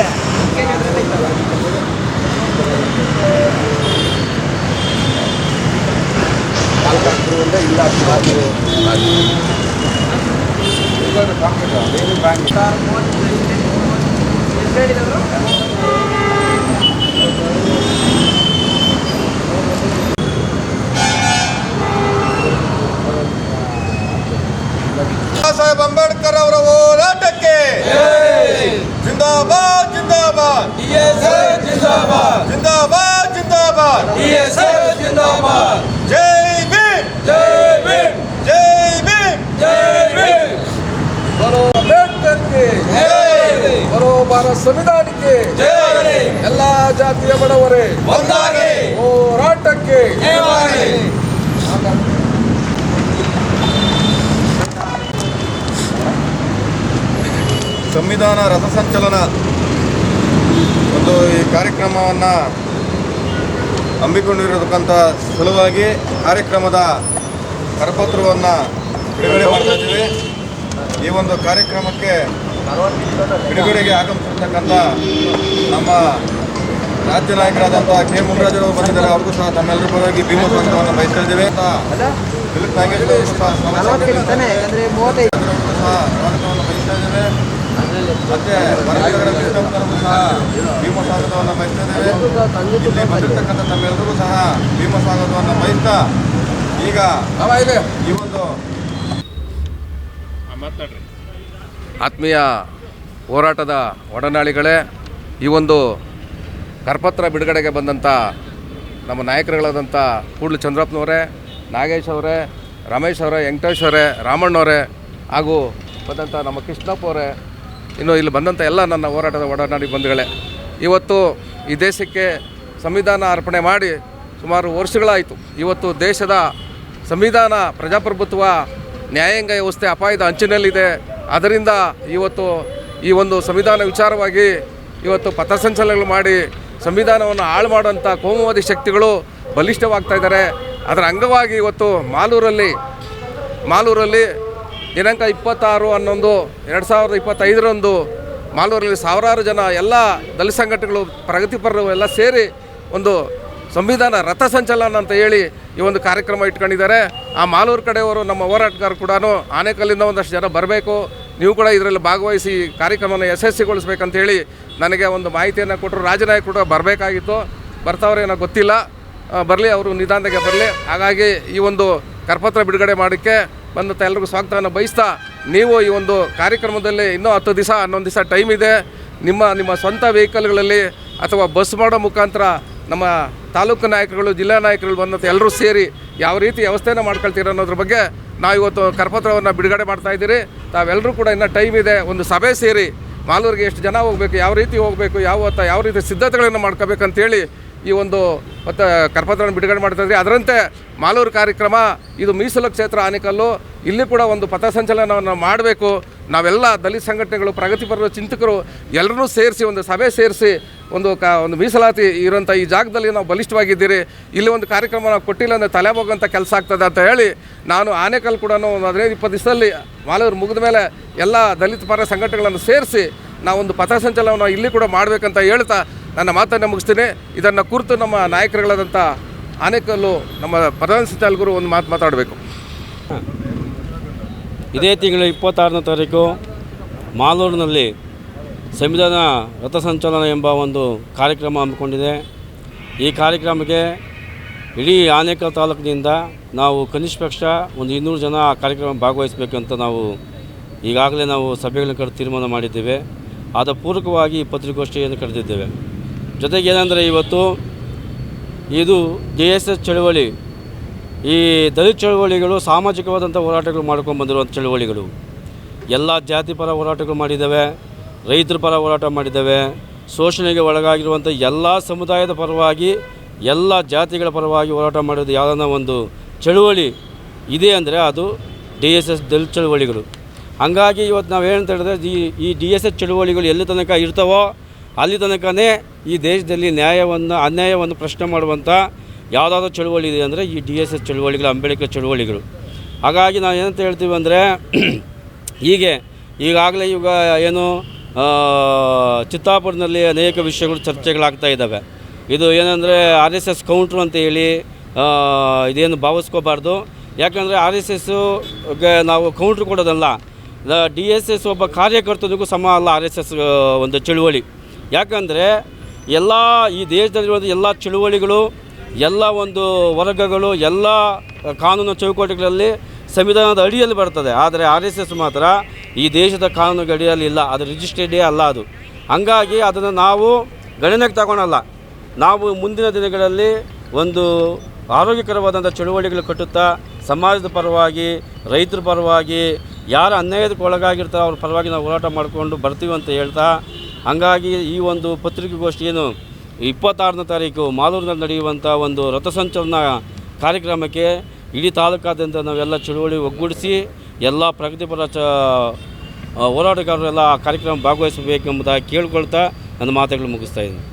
ಬಾಬಾ ಸಾಹೇಬ್ ಅಂಬೇಡ್ಕರ್ ಅವರ ಹೋರಾಟಕ್ಕೆ ಜಿಂದಾಬಾದ್ ಜಿಂದಾಬಾದ್ ಜಿಂದಾಬಾದ್ ಜಿಂದಾಬಾದ್ ಜೈ ಭೀಮ್ ಜೈ ಭೀಮ್ ಬರೋ ಅಂಬೇಡ್ಕರ್ಗೆ ಭಾರತ ಸಂವಿಧಾನಕ್ಕೆ. ಎಲ್ಲ ಜಾತಿಯ ಬಡವರೇ. ಒಂದಾಗಿ ಹೋರಾಟಕ್ಕೆ. ಸಂವಿಧಾನ ರಥಸಂಚಲನ ಒಂದು ಈ ಕಾರ್ಯಕ್ರಮವನ್ನು ಹಮ್ಮಿಕೊಂಡಿರತಕ್ಕಂಥ ಸಲುವಾಗಿ ಕಾರ್ಯಕ್ರಮದ ಕರಪತ್ರವನ್ನು ಬಿಡುಗಡೆ ಮಾಡ್ತಾ ಇದ್ದೀವಿ. ಈ ಒಂದು ಕಾರ್ಯಕ್ರಮಕ್ಕೆ ಬಿಡುಗಡೆಗೆ ಆಗಮಿಸಿರ್ತಕ್ಕಂಥ ನಮ್ಮ ರಾಜ್ಯ ನಾಯಕರಾದಂಥ ಕೆ. ಮುನರಾಜರು ಬಂದಿದ್ದಾರೆ. ಅವ್ರಿಗೂ ಸಹ ತಮ್ಮೆಲ್ಲರ ಪರವಾಗಿ ಭೀಮ ಸ್ವಾಗತವನ್ನು ಬಯಸ್ತಾ ಇದ್ದೇವೆ ಅಂತ ತಿಲಕ್ ನಾಗೇಶ್ವರ ಸಹ ಸ್ವಾಗತವನ್ನು ಬಯಸ್ತಾ ಇದ್ದೇವೆ ಮತ್ತೆ ಕೃಷ್ಣಪ್ಪನವರಿಗೂ ಸಹ ಭೀಮ ಸ್ವಾಗತವನ್ನು ಬಯಸ್ತಾ ಇದ್ದೇವೆ ಇಲ್ಲಿ ಬಂದಿರತಕ್ಕಂಥ ತಮ್ಮೆಲ್ಲರಿಗೂ ಸಹ ಭೀಮ ಸ್ವಾಗತವನ್ನು ಬಯಸ್ತಾ ಈಗ ಈ ಒಂದು ಆತ್ಮೀಯ ಹೋರಾಟದ ಒಡನಾಳಿಗಳೇ, ಈ ಒಂದು ಕರ್ಪತ್ರ ಬಿಡುಗಡೆಗೆ ಬಂದಂಥ ನಮ್ಮ ನಾಯಕರುಗಳಾದಂಥ ಕೂಡ್ಲು ಚಂದ್ರಪ್ಪನವರೇ, ನಾಗೇಶ್ ಅವರೇ, ರಮೇಶ್ ಅವರೇ, ವೆಂಕಟೇಶ್ ಅವರೇ ರಾಮಣ್ಣವರೇ ಹಾಗೂ ಬಂದಂಥ ನಮ್ಮ ಕೃಷ್ಣಪ್ಪ ಅವರೇ, ಇನ್ನು ಇಲ್ಲಿ ಬಂದಂಥ ಎಲ್ಲ ನನ್ನ ಹೋರಾಟದ ಒಡನಾಡಿ ಬಂಧುಗಳೇ. ಇವತ್ತು ಈ ದೇಶಕ್ಕೆ ಸಂವಿಧಾನ ಅರ್ಪಣೆ ಮಾಡಿ ಸುಮಾರು ವರ್ಷಗಳಾಯಿತು. ಇವತ್ತು ದೇಶದ ಸಂವಿಧಾನ ಪ್ರಜಾಪ್ರಭುತ್ವ ನ್ಯಾಯಾಂಗ ವ್ಯವಸ್ಥೆ ಅಪಾಯದ ಅಂಚಿನಲ್ಲಿದೆ. ಅದರಿಂದ ಇವತ್ತು ಈ ಒಂದು ಸಂವಿಧಾನ ವಿಚಾರವಾಗಿ ಇವತ್ತು ಪಥಸಂಚಲನಗಳು ಮಾಡಿ ಸಂವಿಧಾನವನ್ನು ಹಾಳು ಮಾಡುವಂಥ ಕೋಮುವಾದಿ ಶಕ್ತಿಗಳು ಬಲಿಷ್ಠವಾಗ್ತಾ ಇದ್ದಾರೆ. ಅದರ ಅಂಗವಾಗಿ ಇವತ್ತು ಮಾಲೂರಲ್ಲಿ ಮಾಲೂರಲ್ಲಿ ದಿನಾಂಕ ಇಪ್ಪತ್ತಾರು ಹನ್ನೊಂದು ಎರಡು ಸಾವಿರದ ಇಪ್ಪತ್ತೈದರಂದು ಮಾಲೂರಲ್ಲಿ ಸಾವಿರಾರು ಜನ ಎಲ್ಲ ದಲಿತ ಸಂಘಟನೆಗಳು ಪ್ರಗತಿಪರರು ಎಲ್ಲ ಸೇರಿ ಒಂದು ಸಂವಿಧಾನ ರಥ ಸಂಚಲನ ಅಂತ ಹೇಳಿ ಈ ಒಂದು ಕಾರ್ಯಕ್ರಮ ಇಟ್ಕೊಂಡಿದ್ದಾರೆ. ಆ ಮಾಲೂರು ಕಡೆಯವರು ನಮ್ಮ ಹೋರಾಟಗಾರರು ಕೂಡ ಆನೆಕಲ್ಲಿಂದ ಒಂದಷ್ಟು ಜನ ಬರಬೇಕು. ನೀವು ಕೂಡ ಇದರಲ್ಲಿ ಭಾಗವಹಿಸಿ ಕಾರ್ಯಕ್ರಮವನ್ನು ಯಶಸ್ವಿಗೊಳಿಸ್ಬೇಕಂತ ಹೇಳಿ ನನಗೆ ಒಂದು ಮಾಹಿತಿಯನ್ನು ಕೊಟ್ಟರು. ರಾಜನಾಯಕ್ ಕೂಡ ಬರಬೇಕಾಗಿತ್ತು. ಬರ್ತಾವ್ರೇನೋ ಗೊತ್ತಿಲ್ಲ. ಬರಲಿ, ಅವರು ನಿಧಾನಕ್ಕೆ ಬರಲಿ. ಹಾಗಾಗಿ ಈ ಒಂದು ಕರಪತ್ರ ಬಿಡುಗಡೆ ಮಾಡೋಕ್ಕೆ ಬಂದಂಥ ಎಲ್ರಿಗೂ ಸ್ವಾಗತವನ್ನು ಬಯಸ್ತಾ ನೀವು ಈ ಒಂದು ಕಾರ್ಯಕ್ರಮದಲ್ಲಿ ಇನ್ನೂ ಹತ್ತು ದಿವಸ, ಹನ್ನೊಂದು ದಿವಸ ಟೈಮ್ ಇದೆ. ನಿಮ್ಮ ನಿಮ್ಮ ಸ್ವಂತ ವೆಹಿಕಲ್ಗಳಲ್ಲಿ ಅಥವಾ ಬಸ್ ಮಾಡೋ ಮುಖಾಂತರ ನಮ್ಮ ತಾಲೂಕು ನಾಯಕರುಗಳು, ಜಿಲ್ಲಾ ನಾಯಕರುಗಳು ಬಂದಂಥ ಎಲ್ಲರೂ ಸೇರಿ ಯಾವ ರೀತಿ ವ್ಯವಸ್ಥೆನ ಮಾಡ್ಕೊಳ್ತೀರ ಅನ್ನೋದ್ರ ಬಗ್ಗೆ ನಾವು ಇವತ್ತು ಕರಪತ್ರವನ್ನು ಬಿಡುಗಡೆ ಮಾಡ್ತಾ ಇದ್ದೀರಿ. ತಾವೆಲ್ಲರೂ ಕೂಡ ಇನ್ನೂ ಟೈಮ್ ಇದೆ, ಒಂದು ಸಭೆ ಸೇರಿ ಮಾಲೂರಿಗೆ ಎಷ್ಟು ಜನ ಹೋಗಬೇಕು, ಯಾವ ರೀತಿ ಹೋಗಬೇಕು, ಯಾವ ಯಾವ ರೀತಿ ಸಿದ್ಧತೆಗಳನ್ನು ಮಾಡ್ಕೋಬೇಕಂತೇಳಿ ಈ ಒಂದು, ಮತ್ತು ಕರಪತ್ರವನ್ನು ಬಿಡುಗಡೆ ಮಾಡ್ತಾ ಅದರಂತೆ ಮಾಲೂರು ಕಾರ್ಯಕ್ರಮ, ಇದು ಮೀಸಲು ಕ್ಷೇತ್ರ ಆನೆಕಲ್ಲು. ಇಲ್ಲಿ ಕೂಡ ಒಂದು ಪಥಸಂಚಲನವನ್ನು ಮಾಡಬೇಕು. ನಾವೆಲ್ಲ ದಲಿತ ಸಂಘಟನೆಗಳು ಪ್ರಗತಿಪರ ಚಿಂತಕರು ಎಲ್ಲರೂ ಸೇರಿಸಿ, ಒಂದು ಸಭೆ ಸೇರಿಸಿ, ಒಂದು ಕ, ಒಂದು ಮೀಸಲಾತಿ ಇರುವಂಥ ಈ ಜಾಗದಲ್ಲಿ ನಾವು ಬಲಿಷ್ಠವಾಗಿದ್ದೀರಿ. ಇಲ್ಲಿ ಒಂದು ಕಾರ್ಯಕ್ರಮ ನಾವು ಕೊಟ್ಟಿಲ್ಲ ಅಂದರೆ ತಲೆ ಹೋಗುವಂಥ ಕೆಲಸ ಆಗ್ತದೆ ಅಂತ ಹೇಳಿ ನಾನು ಆನೆಕಲ್ ಕೂಡ ಒಂದು ಹದಿನೈದು, ಇಪ್ಪತ್ತು ದಿವಸದಲ್ಲಿ ಮಾಲೂರು ಮುಗಿದ ಮೇಲೆ ಎಲ್ಲ ದಲಿತ ಪರ ಸಂಘಟನೆಗಳನ್ನು ಸೇರಿಸಿ ನಾವೊಂದು ಪಥಸಂಚಲನವನ್ನು ಇಲ್ಲಿ ಕೂಡ ಮಾಡಬೇಕಂತ ಹೇಳ್ತಾ ನನ್ನ ಮಾತನ್ನು ಮುಗಿಸ್ತೇನೆ. ಇದನ್ನು ಕುರಿತು ನಮ್ಮ ನಾಯಕರುಗಳಾದಂಥ ಆನೆಕಲ್ಲು ನಮ್ಮ ಪ್ರಧಾನ ಸಂಚಾಲಕರು ಒಂದು ಮಾತು ಮಾತಾಡಬೇಕು. ಇದೇ ತಿಂಗಳ ಇಪ್ಪತ್ತಾರನೇ ತಾರೀಕು ಮಾಲೂರಿನಲ್ಲಿ ಸಂವಿಧಾನ ರಥಸಂಚಲನ ಎಂಬ ಒಂದು ಕಾರ್ಯಕ್ರಮ ಹಮ್ಮಿಕೊಂಡಿದೆ. ಈ ಕಾರ್ಯಕ್ರಮಕ್ಕೆ ಇಡೀ ಆನೇಕಲ್ ತಾಲೂಕಿನಿಂದ ನಾವು ಕನಿಷ್ಠ ಪಕ್ಷ ಒಂದು ಇನ್ನೂರು ಜನ ಆ ಕಾರ್ಯಕ್ರಮ ಭಾಗವಹಿಸಬೇಕಂತ ನಾವು ಈಗಾಗಲೇ ನಾವು ಸಭೆಗಳನ್ನು ಕರೆದು ತೀರ್ಮಾನ ಮಾಡಿದ್ದೇವೆ. ಆದ ಪೂರಕವಾಗಿ ಪತ್ರಿಕೋಷ್ಠಿಯನ್ನು ಕರೆದಿದ್ದೇವೆ. ಜೊತೆಗೆ ಏನಂದರೆ ಇವತ್ತು ಇದು ಜೆ ಎಸ್ ಎಸ್ ಚಳುವಳಿ, ಈ ದಲಿತ ಚಳುವಳಿಗಳು ಸಾಮಾಜಿಕವಾದಂಥ ಹೋರಾಟಗಳು ಮಾಡ್ಕೊಂಡು ಬಂದಿರುವಂಥ ಚಳುವಳಿಗಳು. ಎಲ್ಲ ಜಾತಿ ಪರ ಹೋರಾಟಗಳು ಮಾಡಿದ್ದಾವೆ, ರೈತರ ಪರ ಹೋರಾಟ ಮಾಡಿದ್ದಾವೆ, ಶೋಷಣೆಗೆ ಒಳಗಾಗಿರುವಂಥ ಎಲ್ಲ ಸಮುದಾಯದ ಪರವಾಗಿ, ಎಲ್ಲ ಜಾತಿಗಳ ಪರವಾಗಿ ಹೋರಾಟ ಮಾಡೋದು ಯಾವುದನ್ನ ಒಂದು ಚಳುವಳಿ ಇದೆ ಅಂದರೆ ಅದು ಡಿ ಎಸ್ ಎಸ್ ದಲಿತ ಚಳುವಳಿಗಳು. ಹಾಗಾಗಿ ಇವತ್ತು ನಾವು ಏನಂತ ಹೇಳಿದ್ರೆ ಈ ಡಿ ಎಸ್ ಎಸ್ ಚಳುವಳಿಗಳು ಎಲ್ಲಿ ತನಕ ಇರ್ತಾವೋ ಅಲ್ಲಿ ತನಕನೇ ಈ ದೇಶದಲ್ಲಿ ನ್ಯಾಯವನ್ನು, ಅನ್ಯಾಯವನ್ನು ಪ್ರಶ್ನೆ ಮಾಡುವಂಥ ಯಾವುದಾದ್ರು ಚಳುವಳಿ ಇದೆ ಅಂದರೆ ಈ ಡಿ ಎಸ್ ಎಸ್ ಚಳುವಳಿಗಳು, ಅಂಬೇಡ್ಕರ್ ಚಳುವಳಿಗಳು. ಹಾಗಾಗಿ ನಾವು ಏನಂತ ಹೇಳ್ತೀವಿ ಅಂದರೆ ಹೀಗೆ, ಈಗಾಗಲೇ ಇವಾಗ ಏನು ಚಿತ್ತಾಪುರದಲ್ಲಿ ಅನೇಕ ವಿಷಯಗಳು, ಚರ್ಚೆಗಳಾಗ್ತಾ ಇದ್ದಾವೆ. ಇದು ಏನಂದರೆ ಆರ್ ಎಸ್ ಎಸ್ ಕೌಂಟ್ರು ಅಂತ ಹೇಳಿ ಇದೇನು ಭಾವಿಸ್ಕೋಬಾರ್ದು. ಯಾಕಂದರೆ ಆರ್ ಎಸ್ ಎಸ್ಸುಗೆ ನಾವು ಕೌಂಟ್ರು ಕೊಡೋದಲ್ಲ ಡಿ ಎಸ್ ಎಸ್ ಒಬ್ಬ ಕಾರ್ಯಕರ್ತನಿಗೂ ಸಮ ಅಲ್ಲ ಆರ್ ಎಸ್ ಎಸ್ ಒಂದು ಚಳುವಳಿ. ಯಾಕಂದರೆ ಎಲ್ಲ ಈ ದೇಶದಲ್ಲಿರುವಂಥ ಎಲ್ಲ ಚಳುವಳಿಗಳು, ಎಲ್ಲ ಒಂದು ವರ್ಗಗಳು, ಎಲ್ಲ ಕಾನೂನು ಚೌಕಟ್ಟುಗಳಲ್ಲಿ ಸಂವಿಧಾನದ ಅಡಿಯಲ್ಲಿ ಬರ್ತದೆ. ಆದರೆ ಆರ್ ಎಸ್ ಎಸ್ ಮಾತ್ರ ಈ ದೇಶದ ಕಾನೂನು ಅಡಿಯಲ್ಲಿ ಇಲ್ಲ. ಅದು ರಿಜಿಸ್ಟರ್ಡೇ ಅಲ್ಲ ಅದು. ಹಂಗಾಗಿ ಅದನ್ನು ನಾವು ಗಣನೆಗೆ ತಗೊಳಲ್ಲ. ನಾವು ಮುಂದಿನ ದಿನಗಳಲ್ಲಿ ಒಂದು ಆರೋಗ್ಯಕರವಾದಂಥ ಚಳುವಳಿಗಳು ಕಟ್ಟುತ್ತಾ, ಸಮಾಜದ ಪರವಾಗಿ, ರೈತರ ಪರವಾಗಿ, ಯಾರು ಅನ್ಯಾಯಕ್ಕೆ ಒಳಗಾಗಿರ್ತಾರೋ ಅವ್ರ ಪರವಾಗಿ ನಾವು ಹೋರಾಟ ಮಾಡಿಕೊಂಡು ಬರ್ತೀವಿ ಅಂತ ಹೇಳ್ತಾ ಹಂಗಾಗಿ ಈ ಒಂದು ಪತ್ರಿಕೆಗೋಷ್ಠಿ ಏನು ಇಪ್ಪತ್ತಾರನೇ ತಾರೀಕು ಮಾಲೂರಿನಲ್ಲಿ ನಡೆಯುವಂಥ ಒಂದು ರಥಸಂಚಲನ ಕಾರ್ಯಕ್ರಮಕ್ಕೆ ಇಡೀ ತಾಲೂಕಾದ್ಯಂತ ನಾವೆಲ್ಲ ಚಳುವಳಿ ಒಗ್ಗೂಡಿಸಿ ಎಲ್ಲ ಪ್ರಗತಿಪರ ಚ ಹೋರಾಟಗಾರರೆಲ್ಲ ಆ ಕಾರ್ಯಕ್ರಮ ಭಾಗವಹಿಸಬೇಕೆಂಬುದಾಗಿ ಕೇಳ್ಕೊಳ್ತಾ ನನ್ನ ಮಾತುಗಳು ಮುಗಿಸ್ತಾ ಇದ್ದೀನಿ.